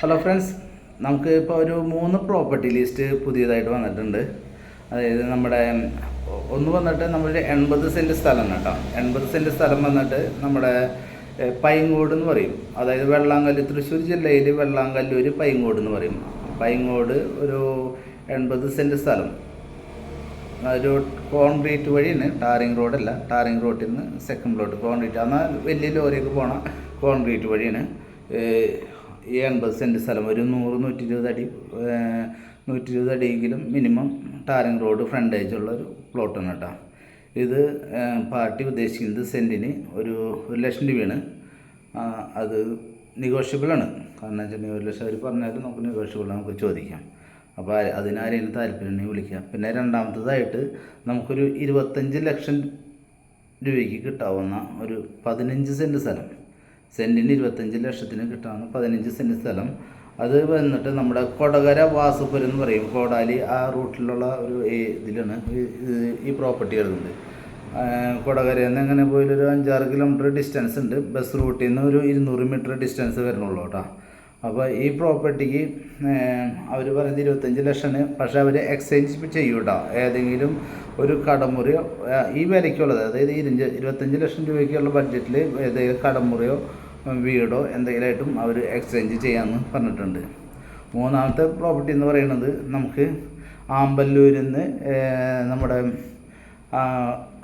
Hello friends നമുക്ക് ഇപ്പോൾ ഒരു മൂന്ന് പ്രോപ്പർട്ടി ലിസ്റ്റ് പുതിയതായിട്ട് വന്നിട്ടുണ്ട്. അതായത് നമ്മുടെ ഒന്ന് വന്നിട്ട് നമ്മുടെ എൺപത് സെന്റ് സ്ഥലം കേട്ടോ. എൺപത് സെന്റ് സ്ഥലം വന്നിട്ട് നമ്മുടെ പൈങ്ങോട് എന്ന് പറയും. അതായത് വെള്ളാങ്കല്ല് തൃശ്ശൂർ ജില്ലയിൽ വെള്ളാങ്കല്ലൂർ പൈങ്ങോട് എന്ന് പറയും. പൈങ്ങോട് ഒരു എൺപത് സെന്റ് സ്ഥലം. ഒരു കോൺക്രീറ്റ് വഴിയാണ്. ടാറിങ് റോഡല്ല ടാറിങ് റോഡിൽ നിന്ന് സെക്കൻഡ് പ്ലോട്ട് കോൺക്രീറ്റ് എന്നാൽ വലിയ ലോറിയൊക്കെ പോണ കോൺക്രീറ്റ് വഴിയാണ്. ഈ എൺപത് സെന്റ് സ്ഥലം ഒരു നൂറ് നൂറ്റി ഇരുപത് അടി നൂറ്റി ഇരുപത് അടിയെങ്കിലും മിനിമം ടാറിങ് റോഡ് ഫ്രണ്ടേജ് ഉള്ള ഒരു പ്ലോട്ടാണ് കേട്ടോ. ഇത് പാർട്ടി ഉദ്ദേശിക്കുന്നത് സെന്റിന് ഒരു ഒരു ലക്ഷം രൂപയാണ്. അത് നെഗോഷ്യബിളാണ് കാരണം വെച്ചാൽ ഒരു ലക്ഷം അവർ പറഞ്ഞാലും നമുക്ക് നെഗോഷ്യബിൾ നമുക്ക് ചോദിക്കാം. അപ്പോൾ അതിനാരെങ്കിലും താല്പര്യമുണ്ടെങ്കിൽ വിളിക്കാം. പിന്നെ രണ്ടാമത്തതായിട്ട് നമുക്കൊരു ഇരുപത്തഞ്ച് ലക്ഷം രൂപയ്ക്ക് കിട്ടാവുന്ന ഒരു പതിനഞ്ച് സെന്റ് സ്ഥലം. സെന്റിന് ഇരുപത്തഞ്ച് ലക്ഷത്തിന് കിട്ടാവുന്ന പതിനഞ്ച് സെന്റ് സ്ഥലം. അത് വന്നിട്ട് നമ്മുടെ കൊടകര വാസുപുരം എന്ന് പറയും. കോടാലി ആ റൂട്ടിലുള്ള ഒരു ഇതിലാണ്. ഈ- പ്രോപ്പർട്ടി വരുന്നത്. കൊടകരയിൽ നിന്ന് എങ്ങനെ പോയാലും ഒരു അഞ്ചാറ് കിലോമീറ്റർ ഡിസ്റ്റൻസ് ഉണ്ട്. ബസ് റൂട്ടിൽ നിന്ന് ഒരു ഇരുന്നൂറ് മീറ്റർ ഡിസ്റ്റൻസ് വരുന്നുള്ളൂ കേട്ടോ. അപ്പോൾ ഈ പ്രോപ്പർട്ടിക്ക് അവർ പറയുന്നത് ഇരുപത്തഞ്ച് ലക്ഷമാണ് പക്ഷേ അവർ എക്സ്ചേഞ്ച് ചെയ്യും കേട്ടോ. ഏതെങ്കിലും ഒരു കടമുറിയോ ഈ വിലയ്ക്കുള്ളത് അതായത് ഇരുപ ഇരുപത്തഞ്ച് ലക്ഷം രൂപയ്ക്കുള്ള ബഡ്ജറ്റിൽ ഏതെങ്കിലും കടമുറിയോ വീടോ എന്തെങ്കിലുമായിട്ടും അവർ എക്സ്ചേഞ്ച് ചെയ്യാമെന്ന് പറഞ്ഞിട്ടുണ്ട്. മൂന്നാമത്തെ പ്രോപ്പർട്ടി എന്ന് പറയുന്നത് നമുക്ക് ആമ്പല്ലൂരിൽ നിന്ന് നമ്മുടെ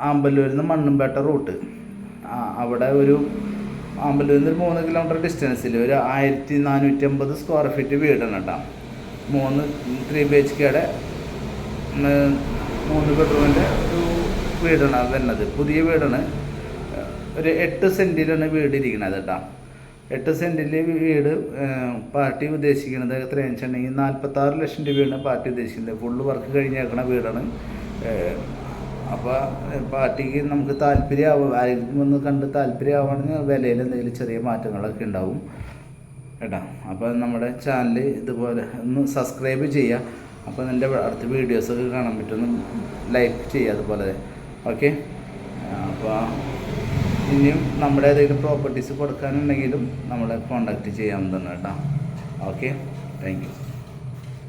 ആമ്പല്ലൂരിൽ നിന്ന് മണ്ണുംപേട്ട റൂട്ട്. അവിടെ ഒരു ആമ്പല്ലൂരിൽ നിന്ന് ഒരു മൂന്ന് കിലോമീറ്റർ ഡിസ്റ്റൻസിൽ ഒരു ആയിരത്തി നാനൂറ്റി അമ്പത് സ്ക്വയർ ഫീറ്റ് വീടാണ് കേട്ടോ. മൂന്ന് ത്രീ ബി എച്ച് കെയുടെ മൂന്ന് ബെഡ്റൂമിന്റെ ഒരു വീടാണ് വരുന്നത്. പുതിയ വീടാണ്. ഒരു എട്ട് സെന്റിലാണ് വീട് ഇരിക്കുന്നത് കേട്ടോ. എട്ട് സെന്റിൽ വീട് പാർട്ടി ഉദ്ദേശിക്കുന്നത് എത്രയാണെന്ന് വെച്ചിട്ടുണ്ടെങ്കിൽ നാൽപ്പത്താറ് ലക്ഷം രൂപയാണ് പാർട്ടി ഉദ്ദേശിക്കുന്നത്. ഫുള്ള് വർക്ക് കഴിഞ്ഞേക്കണ വീടാണ്. അപ്പോൾ പാർട്ടിക്ക് നമുക്ക് താല്പര്യമാവും. ആരെങ്കിലും ഒന്ന് കണ്ട് താല്പര്യമാവണമെങ്കിൽ വിലയിൽ എന്തെങ്കിലും ചെറിയ മാറ്റങ്ങളൊക്കെ ഉണ്ടാവും. കേട്ടോ? അപ്പോൾ നമ്മുടെ ചാനൽ ഇതുപോലെ ഒന്ന് സബ്സ്ക്രൈബ് ചെയ്യുക. അപ്പോൾ എന്റെ അടുത്ത വീഡിയോസൊക്കെ കാണാൻ പറ്റുമെന്ന് ലൈക്ക് ചെയ്യുക അതുപോലെ. ഓക്കെ? അപ്പോൾ ഇനിയും നമ്മുടെ ഏതെങ്കിലും പ്രോപ്പർട്ടീസ് കൊടുക്കാനുണ്ടെങ്കിലും നമ്മളെ കോണ്ടാക്ട് ചെയ്യാവുന്നതാണ് കേട്ടോ. ഓക്കെ? Thank you.